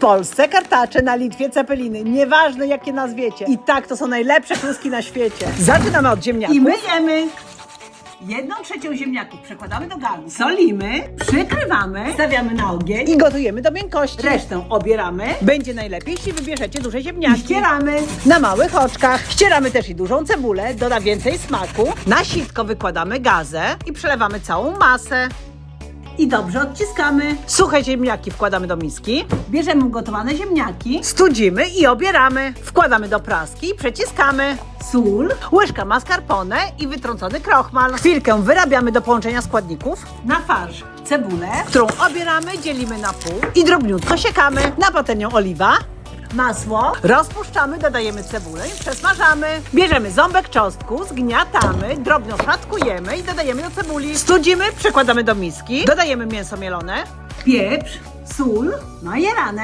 Polsce kartacze, na Litwie cepeliny. Nieważne jakie nazwiecie. I tak to są najlepsze kluski na świecie. Zaczynamy od ziemniaków. I myjemy. Jedną trzecią ziemniaków przekładamy do garnka. Solimy, przykrywamy, stawiamy na ogień. I gotujemy do miękkości. Resztę obieramy Będzie najlepiej, jeśli wybierzecie duże i ziemniaki. ścieramy. Na małych oczkach. Ścieramy też i dużą cebulę, doda więcej smaku. Na sitko wykładamy gazę i przelewamy całą masę. I dobrze odciskamy. Suche ziemniaki wkładamy do miski. Bierzemy ugotowane ziemniaki, Studzimy i obieramy. Wkładamy do praski i przeciskamy. sól, Łyżka mascarpone i wytrącony krochmal. Chwilkę wyrabiamy do połączenia składników, na farsz cebulę, którą obieramy, dzielimy na pół i drobniutko siekamy. Na patelnią oliwa. Masło, Rozpuszczamy, dodajemy cebulę i przesmażamy. Bierzemy ząbek czosnku, zgniatamy, drobno szatkujemy i dodajemy do cebuli. Studzimy, przekładamy do miski, dodajemy mięso mielone. pieprz, sól, no i ranę.